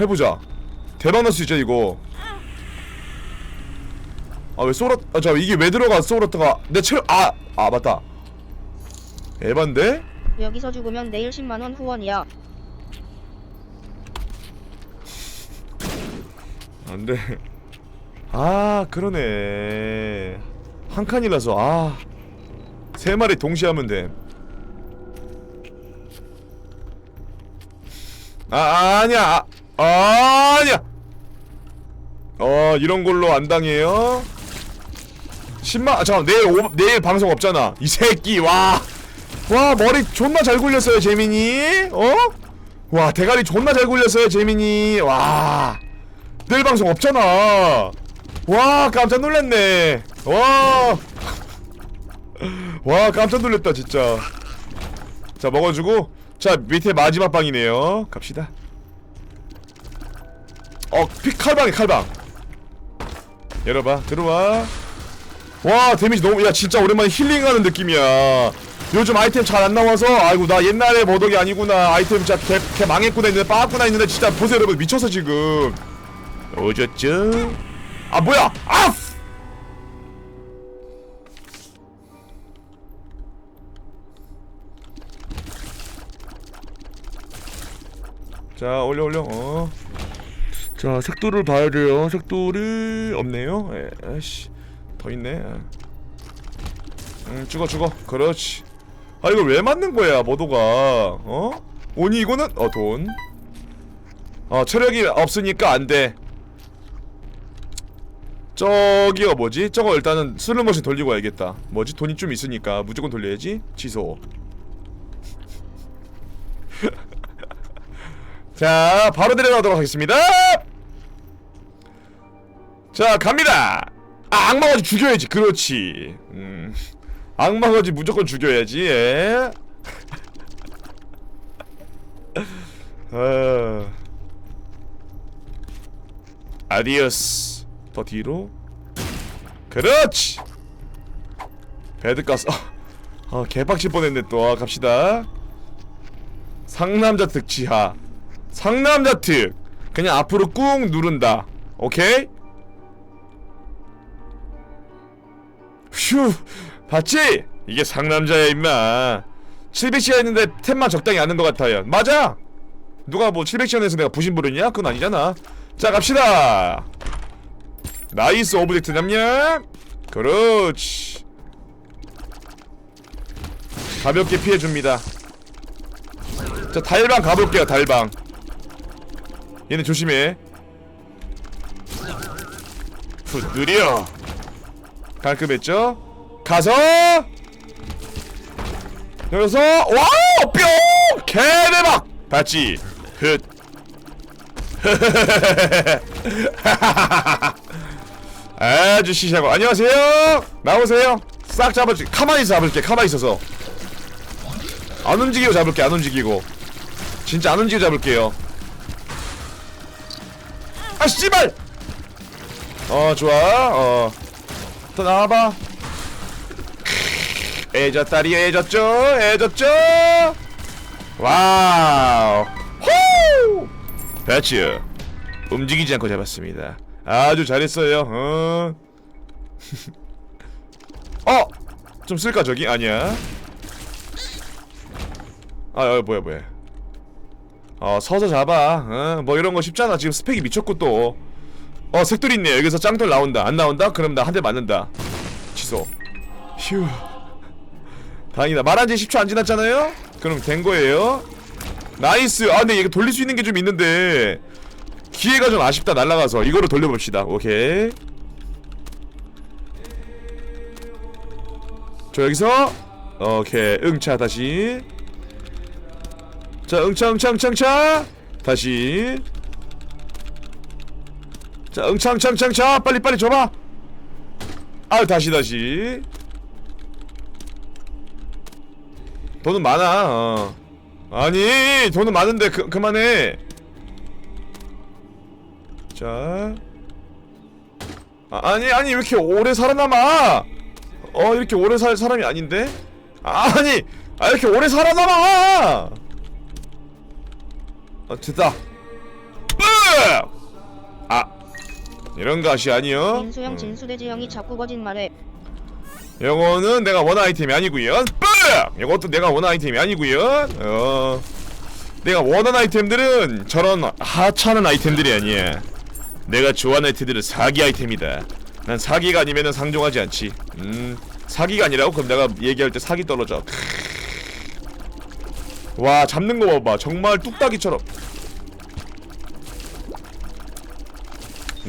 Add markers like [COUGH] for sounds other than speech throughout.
해보자. 대박 날 수 있죠 이거. 아왜 소라 아자 이게 왜 들어가 소라트가? 내 체력 아아 맞다. 에반데? 여기서 죽으면 내일 10만원 후원이야. 안돼. 아 그러네. 한 칸이라서 아 세 마리 동시에 하면 돼. 아, 아니야. 아, 아니야. 어 이런 걸로 안 당해요? 10만 아 잠깐 내일 오, 내일 방송 없잖아. 이 새끼 와. 와 머리 존나 잘 굴렸어요 재민이. 어? 와 대가리 존나 잘 굴렸어요 재민이. 와. 내일 방송 없잖아. 와 깜짝 놀랐네. 와. 와 깜짝 놀랐다 진짜. 자 먹어주고. 자 밑에 마지막 방이네요. 갑시다 어 피 칼방이 칼방. 열어봐 들어와. 와 데미지 너무 야 진짜 오랜만에 힐링하는 느낌이야. 요즘 아이템 잘 안 나와서 아이고 나 옛날에 버덕이 아니구나. 아이템 진짜 개, 개 망했구나 했는데 빠았구나 했는데 진짜 보세요 여러분. 미쳐서 지금. 오졌죠? 아 뭐야! 아 자 올려 올려. 어. 자 색도를 봐야 돼요. 색도를 없네요. 에, 아이씨 더 있네. 응 죽어 죽어. 그렇지. 아 이걸 왜 맞는 거야 모도가? 어? 오니 이거는? 어돈. 어 체력이 없으니까 안돼. 저기가 뭐지? 저거 일단은 슬롯머신 돌리고 와야겠다. 뭐지? 돈이 좀 있으니까 무조건 돌려야지. 취소. [LAUGHS] 자 바로 내려가도록 하겠습니다 자 갑니다. 아 악마거지 죽여야지. 그렇지. 음. 악마거지 무조건 죽여야지 예. [LAUGHS] 어... 아디오스. 더 뒤로. 그렇지. 배드가스. 아 개빡칠 뻔했네 또. 아, 갑시다. 상남자 특 지하. 상남자 특. 그냥 앞으로 꾹 누른다. 오케이 휴 봤지? 이게 상남자야 임마. 700시간 했는데 템만 적당히 안는 것 같아요. 맞아! 누가 뭐 700시간 해서 내가 부심 부르냐? 그건 아니잖아. 자 갑시다! 나이스 오브젝트 냠냠 그렇지. 가볍게 피해줍니다. 자 달방 가볼게요 달방. 얘네 조심해. 후 느려 깔끔했죠? 가서! 여기서 와우! 뿅! 개대박! 봤지? 흑 [LAUGHS] 아주 시시하고. 안녕하세요! 나오세요! 싹 잡아줄 가만히 잡을게. 가만히 있어서. 안 움직이고 잡을게. 안 움직이고. 진짜 안 움직이고 잡을게요. 아 씨발! 어 좋아. 어 더 나와봐. 애졌다리 애졌죠? 애졌죠? 와우. 후 배츠 움직이지 않고 잡았습니다. 아주 잘했어요 어. [LAUGHS] 어! 좀 쓸까 저기? 아니야? 아 어, 뭐야 뭐야. 어 서서 잡아 어, 뭐 이런 거 쉽잖아. 지금 스펙이 미쳤고 또 어 색돌 있네 여기서 짱돌 나온다. 안 나온다? 그럼 나 한 대 맞는다. 취소. 휴. 다행이다. 말한 지 10초 안 지났잖아요? 그럼 된 거예요? 나이스. 아 근데 이거 돌릴 수 있는 게 좀 있는데 기회가 좀 아쉽다 날라가서. 이거로 돌려봅시다. 오케이. 저 여기서? 오케이. 응차 다시. 자 응차 응차 응차 응차. 다시 자 응차 빨리 빨리 줘봐. 아유 다시 다시. 돈은 많아 어. 아니 돈은 많은데 그, 그만해. 자. 아, 아니 아니 왜 이렇게 오래 살아남아? 어 이렇게 오래 살 사람이 아닌데? 아니 아 이렇게 오래 살아남아! 아 됐다. 아 이런 것이 아니요. 민수형 진수돼지 형이 자꾸 거짓말해. 요거는 내가 원하는 아이템이 아니고요. 빡! 요것도 내가 원하는 아이템이 아니고요. 어. 내가 원하는 아이템들은 저런 하찮은 아이템들이 아니야 내가 좋아하는 아이템들은 사기 아이템이다. 난 사기가 아니면은 상종하지 않지. 음 사기가 아니라고? 그럼 내가 얘기할 때 사기 떨어져. 와 잡는 거 봐봐. 정말 뚝딱이처럼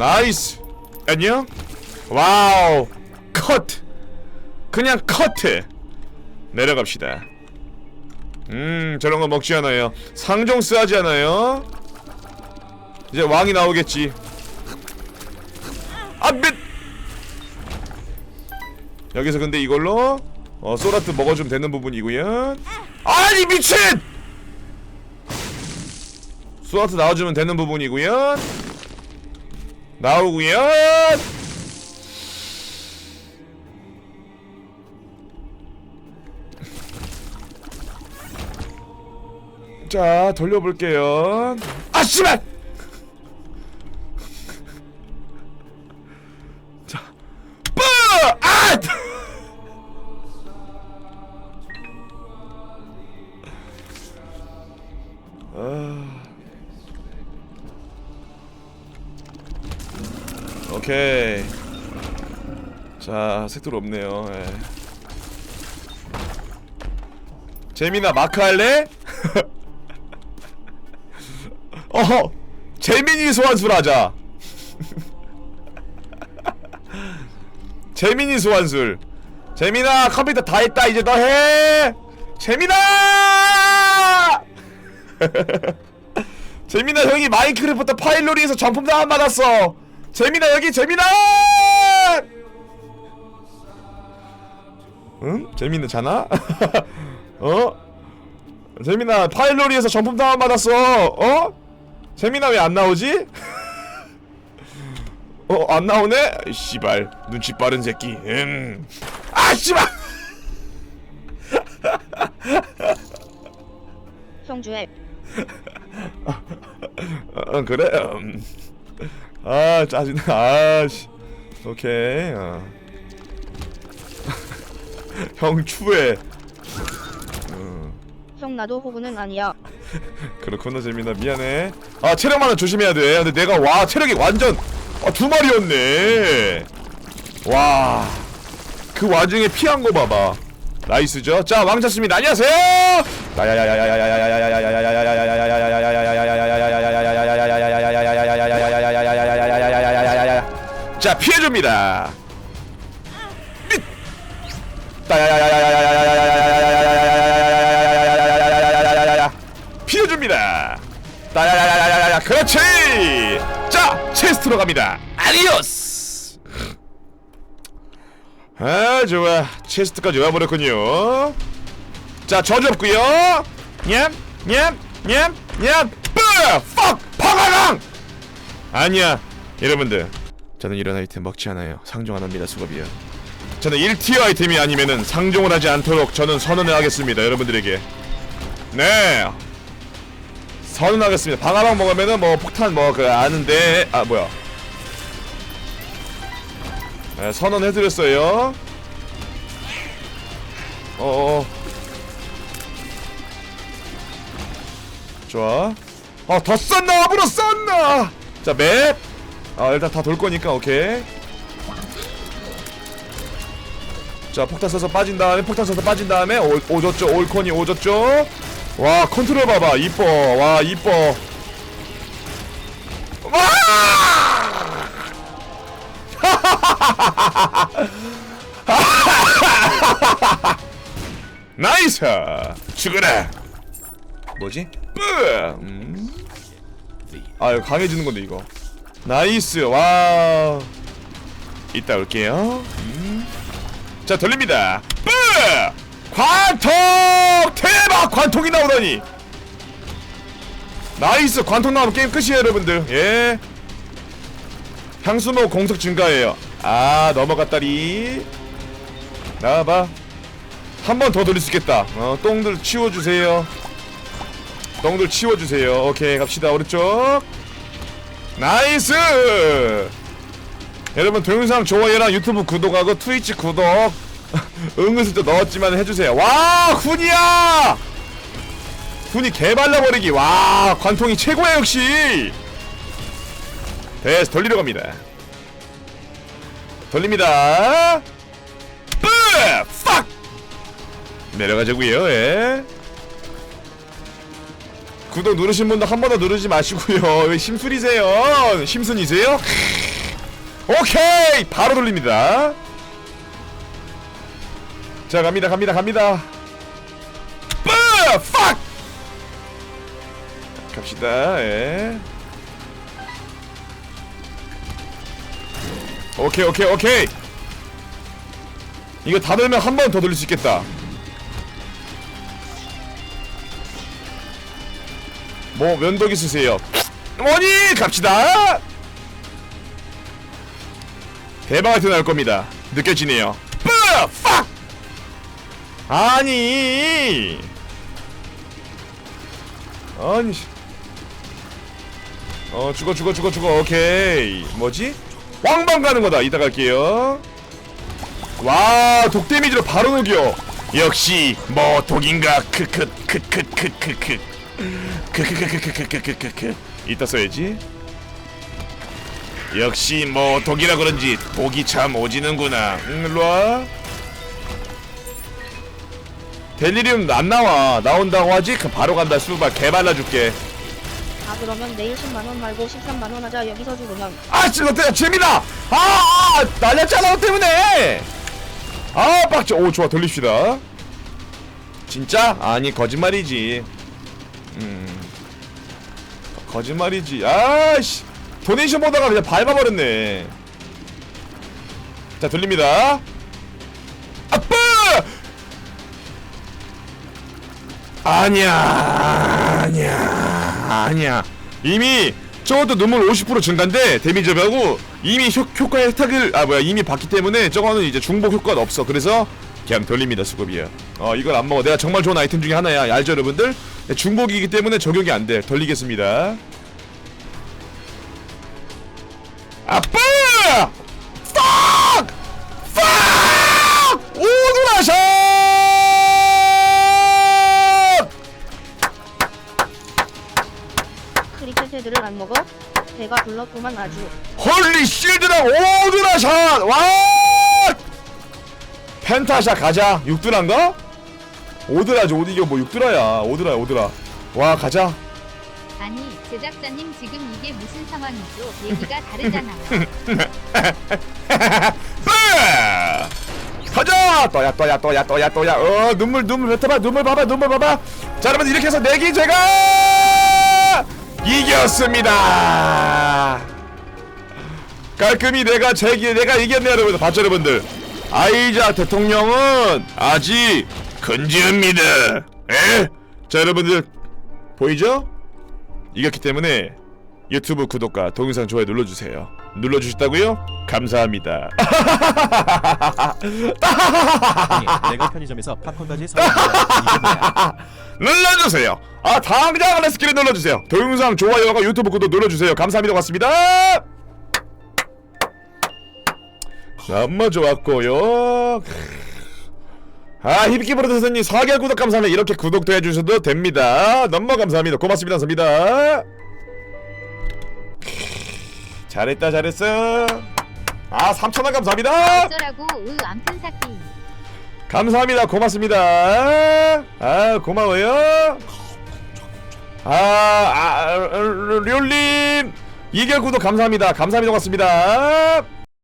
나이스. 안녕? 와우. 컷. 그냥 커트 내려갑시다. 음 저런 거 먹지 않아요. 상종스 하지 않아요? 이제 왕이 나오겠지. 아빛 여기서 근데 이걸로 어 소라트 먹어주면 되는 부분이고요. 아니 미친! 소라트 나와주면 되는 부분이고요 나오고요. 자 돌려볼게요. 아 씨발 색들 없네요. 예. 재민아 마크 할래? [LAUGHS] 어허 재민이 소환술 하자. [LAUGHS] 재민이 소환술. 재민아 컴퓨터 다 했다 이제 너 해. 재민아! [LAUGHS] 재민아 형이 마인크래프트 파일놀이에서 전품 다운 받았어. 재민아 여기 재민아 응? 자나? [LAUGHS] 어? 재민아 파일놀이에서 전품 다운 받았어 어? 재민아 왜 안 나오지? [LAUGHS] 어 안 나오네? 씨발 눈치 빠른 새끼 음. 아 씨발 [LAUGHS] 형주에 어, 그래 음. 아 짜증나 아씨 오케이 어. [LAUGHS] 형 추해. 형 나도 호구는 아니야. [LAUGHS] 그렇구나 재민아. 미안해. 아 체력만은 조심해야 돼. 근데 내가 와 체력이 완전 아, 두 마리였네. 와. 그 와중에 피한 거 봐봐. 나이스죠? 자 왕자스입니다. 안녕하세요! 자 피해줍니다 아 합니다 수갑이요 저는 1티어 아이템이 아니면은 상종을 하지 않도록 저는 선언을 하겠습니다 여러분들에게. 네. 선언하겠습니다. 방아방 먹으면은 뭐 폭탄 뭐 그 아는데 아 뭐야. 네, 선언해드렸어요. 어어 좋아. 어더 썼나! 앞으로 썼나! 자맵! 아 일단 다 돌 거니까 오케이 자 폭탄 써서 빠진 다음에 폭탄 써서 빠진 다음에 오, 오졌죠? 올콘이 오졌죠? 와 컨트롤 봐봐. 이뻐. 와 이뻐. 와! [LAUGHS] 나이스! 죽어라 뭐지? 뿌 음. 아 이거 강해지는 건데 이거. 나이스. 와. 이따 올게요. 음. 자 돌립니다. 뿌 관통! 대박! 관통이 나오다니. 나이스! 관통 나오면 게임 끝이에요 여러분들. 예. 향수모 공속 증가해요. 아 넘어갔다리. 나와봐. 한 번 더 돌릴 수 있겠다. 어 똥들 치워주세요. 똥들 치워주세요. 오케이 갑시다. 오른쪽. 나이스 여러분 동영상 좋아요랑 유튜브 구독하고 트위치 구독 은근슬쩍 넣었지만 해주세요 와 훈이야 훈이 개발라버리기 와 관통이 최고야 역시 됐어 돌리러 갑니다 돌립니다 뿌! 팍! 내려가자고요 예. 구독 누르신 분도 한 번 더 누르지 마시고요 왜 심술이세요 심순이세요? 오케이! 바로 돌립니다. 자 갑니다 갑니다 갑니다. 뿌! 팍! 갑시다 예. 오케이 오케이 오케이. 이거 다 돌면 한 번 더 돌릴 수 있겠다. 뭐 면도기 쓰세요. 어머니! 갑시다 대박이 나올 겁니다. 느껴지네요. 뿌! 팍! 아니. 아니. 씨. 어 죽어 죽어 죽어 죽어. 오케이. 뭐지? 왕방 가는 거다. 이따 갈게요. 와 독 데미지로 바로 녹여. 역시 뭐 독인가? 크크 크크 크크크. 크 크크크크크크크크. 이따 써야지 역시 뭐 독이라 그런지 독이 참 오지는구나. 응 일로 와. 델리리움 안 나와. 나온다고 하지? 그 바로 간다 수박. 개발라줄게. 아 그러면 내일 10만원 말고 13만원 하자. 여기서 죽으면 아 진짜 때 재민아 아, 아 날렸잖아 너 때문에! 아 빡쳐. 오 좋아. 돌립시다. 진짜? 아니 거짓말이지. 음. 거짓말이지. 아씨 도네이션 보다가 그냥 밟아버렸네. 자 돌립니다. 아빠 아니야 아니야 아니야. 이미 저것도 눈물 50% 증가인데 데미지 하고 이미 효, 효과 혜택을 아 뭐야 이미 봤기 때문에 저거는 이제 중복 효과가 없어. 그래서 그냥 돌립니다 수급이야. 어 이걸 안 먹어. 내가 정말 좋은 아이템 중에 하나야. 알죠 여러분들? 중복이기 때문에 적용이 안돼. 돌리겠습니다 아빠 크리켓 헤드를 안 먹어? 배가 불렀구만 아주. 헐리 실드랑 오드라샷 와 펜타샷 가자. 육드라인가? 오드라지 이거 뭐 육드라야. 오드라야 오드라. 와 가자 아니 제작자님 지금 이게 무슨 상황이죠? 얘기가 다르잖아요. 으! 가자 또야 또야 또야 또야 또야 어 눈물 눈물 뱉어봐 눈물 봐봐 눈물 봐봐 자 여러분 이렇게 해서 내기 제가 이겼습니다 깔끔히 내가 제기 내가 이겼네 여러분들 봤죠 여러분들 아이자 대통령은 아직 근지입니다 에? 자 여러분들 보이죠? 이겼기 때문에 유튜브 구독과 동영상 좋아요 눌러주세요. 눌러주셨다고요? 감사합니다. 아니 내가 편의점에서 팝콘까지 사왔는데 이게 뭐야? [LAUGHS] 눌러주세요. 아 당장 레스키를 눌러주세요. 동영상 좋아요와 유튜브 구독 눌러주세요. 감사합니다. 고맙습니다. 너무 좋았고요 아 힙기 브로드스님 4개월 구독 감사합니다 이렇게 구독도 해주셔도 됩니다 너무 감사합니다 고맙습니다 감사합니다 잘했다 잘했어 아 3천원 감사합니다 어쩌라고 으 암튼 사기. 감사합니다. 고맙습니다. 아, 고마워요. 아, 아, 아, 류님. 2개월 구독 감사합니다. 감사합니다. 고맙습니다.